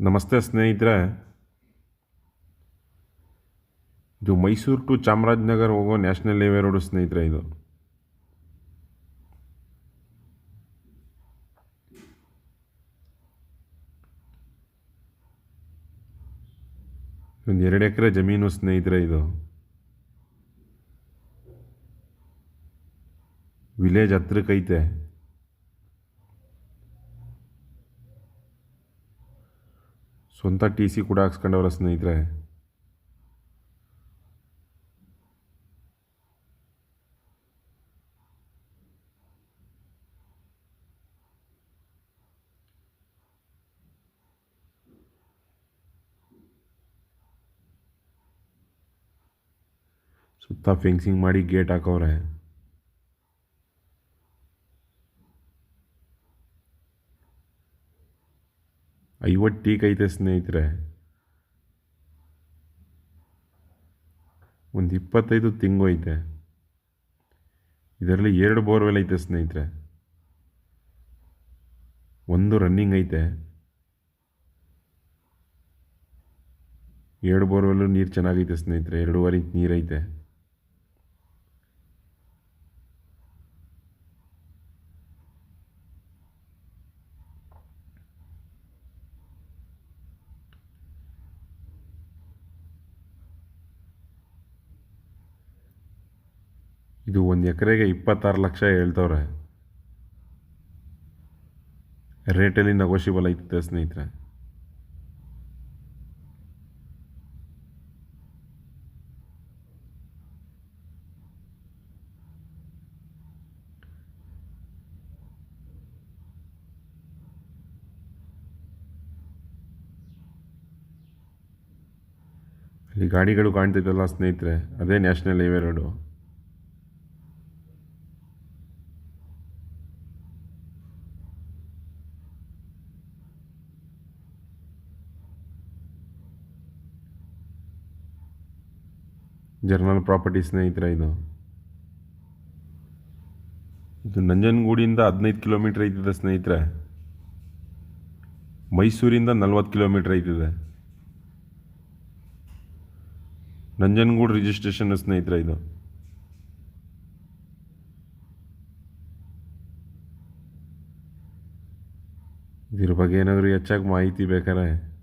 ನಮಸ್ತೆ ಸ್ನೇಹಿತರೆ. ಇದು ಮೈಸೂರು ಟು ಚಾಮರಾಜನಗರ ಹೋಗೋ ನ್ಯಾಷನಲ್ ಹೈವೇ ರೋಡು ಸ್ನೇಹಿತರೆ ಇದು. ಒಂದು ಎರಡು ಎಕರೆ ಜಮೀನು ಸ್ನೇಹಿತರೆ ಇದು. ವಿಲೇಜ್ ಹತ್ರಕ್ಕೈತೆ ಸ್ವಂತ ಟಿ ಸಿ ಕೂಡ ಹಾಕ್ಸ್ಕೊಂಡವ್ರ ಸ್ನೇಹಿತರೆ ಸುತ್ತ ಫೆನ್ಸಿಂಗ್ ಮಾಡಿ ಗೇಟ್ ಹಾಕವ್ರೆ ಐತೆ ಸ್ನೇಹಿತರೆ, ಒಂದು ಇಪ್ಪತ್ತೈದು ತಿಂಗು ಐತೆ. ಇದರಲ್ಲಿ ಎರಡು ಬೋರ್ವೆಲ್ ಐತೆ ಸ್ನೇಹಿತರೆ. ಒಂದು ರನ್ನಿಂಗ್ ಐತೆ. ಎರಡು ಬೋರ್ವೆಲ್ಲು ನೀರು ಚೆನ್ನಾಗೈತೆ ಸ್ನೇಹಿತರೆ, ಎರಡೂವರೆ ನೀರೈತೆ ಇದು ಒಂದು ಎಕರೆಗೆ ಇಪ್ಪತ್ತಾರು ಲಕ್ಷ ಹೇಳ್ತವ್ರೆ. ರೇಟಲ್ಲಿ ನಗೋಷಿಬಲ್ ಐತೆ ಸ್ನೇಹಿತರೆ. ಅಲ್ಲಿ ಗಾಡಿಗಳು ಕಾಣ್ತಿದ್ದಲ್ಲ ಸ್ನೇಹಿತರೆ, ಅದೇ national highway road journal property ಸ್ನೇಹಿತರ ಇದು. ಇದು ನಂಜನಗೂಡಿಂದ ಹದಿನೈದು ಕಿಲೋಮೀಟ್ರ್ ಐತಿದೆ ಸ್ನೇಹಿತರೆ. ಮೈಸೂರಿಂದ ನಲ್ವತ್ತು ಕಿಲೋಮೀಟ್ರ್ ಐತಿದೆ. ನಂಜನಗೂಡು ರಿಜಿಸ್ಟ್ರೇಷನ್ ಸ್ನೇಹಿತರೆ ಇದು. ಇದ್ರ ಬಗ್ಗೆ ಏನಾದರೂ ಹೆಚ್ಚಾಗಿ ಮಾಹಿತಿ ಬೇಕಾರೆ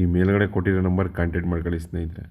ಈ ಮೇಲ್ಗಡೆ ಕೊಟ್ಟಿರೋ ನಂಬರ್ ಕಾಂಟ್ಯಾಕ್ಟ್ ಮಾಡ್ಕೊಳ್ಳಿ ಸ್ನೇಹಿತರೆ.